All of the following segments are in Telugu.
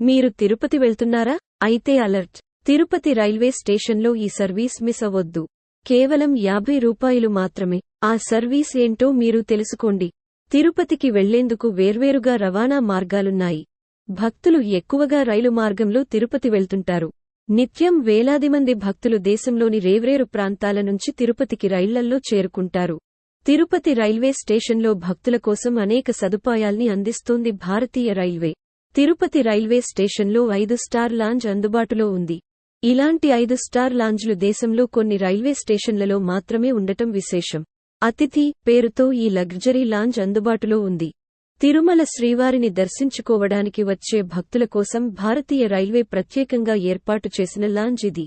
మీరు తిరుపతి వెళ్తున్నారా? అయితే అలర్ట్. తిరుపతి రైల్వే స్టేషన్లో ఈ సర్వీస్ మిస్ అవ్వొద్దు. కేవలం యాభై రూపాయలు మాత్రమే. ఆ సర్వీస్ ఏంటో మీరు తెలుసుకోండి. తిరుపతికి వెళ్ళేందుకు వేర్వేరుగా రవాణా మార్గాలున్నాయి. భక్తులు ఎక్కువగా రైలు మార్గంలో తిరుపతి వెళ్తుంటారు. నిత్యం వేలాది మంది భక్తులు దేశంలోని రేవ్రేరు ప్రాంతాల నుంచి తిరుపతికి రైళ్ళల్లో చేరుకుంటారు. తిరుపతి రైల్వే స్టేషన్లో భక్తుల కోసం అనేక సదుపాయాల్ని అందిస్తోంది భారతీయ రైల్వే. తిరుపతి రైల్వే స్టేషన్లో ఐదు స్టార్ లాంజ్ అందుబాటులో ఉంది. ఇలాంటి ఐదు స్టార్ లాంజ్లు దేశంలో కొన్ని రైల్వే స్టేషన్లలో మాత్రమే ఉండటం విశేషం. అతిథి పేరుతో ఈ లగ్జరీ లాంజ్ అందుబాటులో ఉంది. తిరుమల శ్రీవారిని దర్శించుకోవడానికి వచ్చే భక్తుల కోసం భారతీయ రైల్వే ప్రత్యేకంగా ఏర్పాటు చేసిన లాంజ్ ఇది.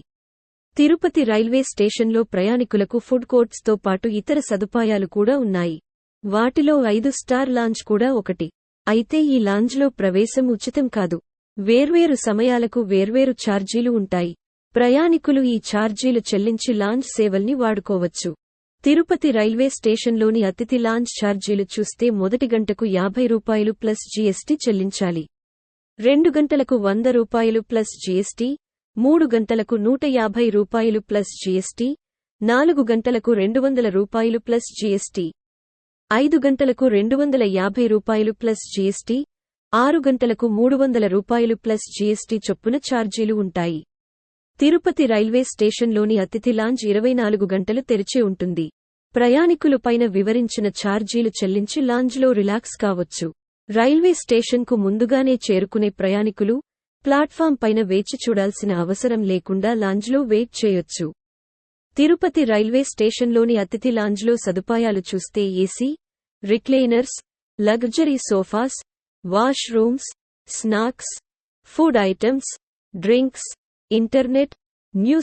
తిరుపతి రైల్వే స్టేషన్లో ప్రయాణికులకు ఫుడ్ కోర్ట్స్తో పాటు ఇతర సదుపాయాలు కూడా ఉన్నాయి. వాటిలో ఐదు స్టార్ లాంజ్ కూడా ఒకటి. అయితే ఈ లాంజ్లో ప్రవేశం ఉచితం కాదు. వేర్వేరు సమయాలకు వేర్వేరు ఛార్జీలు ఉంటాయి. ప్రయాణికులు ఈ ఛార్జీలు చెల్లించి లాంజ్ సేవల్ని వాడుకోవచ్చు. తిరుపతి రైల్వే స్టేషన్లోని అతిథి లాంజ్ ఛార్జీలు చూస్తే మొదటి గంటకు యాభై రూపాయలు ప్లస్ జీఎస్టీ చెల్లించాలి. రెండు గంటలకు వంద రూపాయలు ప్లస్ జీఎస్టీ మూడు గంటలకు నూట యాభై రూపాయలు ప్లస్ జీఎస్టీ నాలుగు గంటలకు రెండు వందల రూపాయలు ప్లస్ జీఎస్టీ. ఐదు గంటలకు రెండు వందల యాభై రూపాయలు ప్లస్ జీఎస్టీ ఆరు గంటలకు మూడు వందల రూపాయలు ప్లస్ జీఎస్టీ చొప్పున ఛార్జీలు ఉంటాయి. తిరుపతి రైల్వే స్టేషన్లోని అతిథి లాంజ్ ఇరవై నాలుగు గంటలు తెరిచి ఉంటుంది. ప్రయాణికులు పైన వివరించిన ఛార్జీలు చెల్లించి లాంజ్లో రిలాక్స్ కావచ్చు. రైల్వే స్టేషన్కు ముందుగానే చేరుకునే ప్రయాణికులు ప్లాట్ఫామ్ పైన వేచి చూడాల్సిన అవసరం లేకుండా లాంజ్లో వెయిట్ చేయొచ్చు. తిరుపతి రైల్వే స్టేషన్లోని అతిథి లాంజ్లో సదుపాయాలు చూస్తే AC recliners luxury sofas wash rooms snacks food items drinks internet news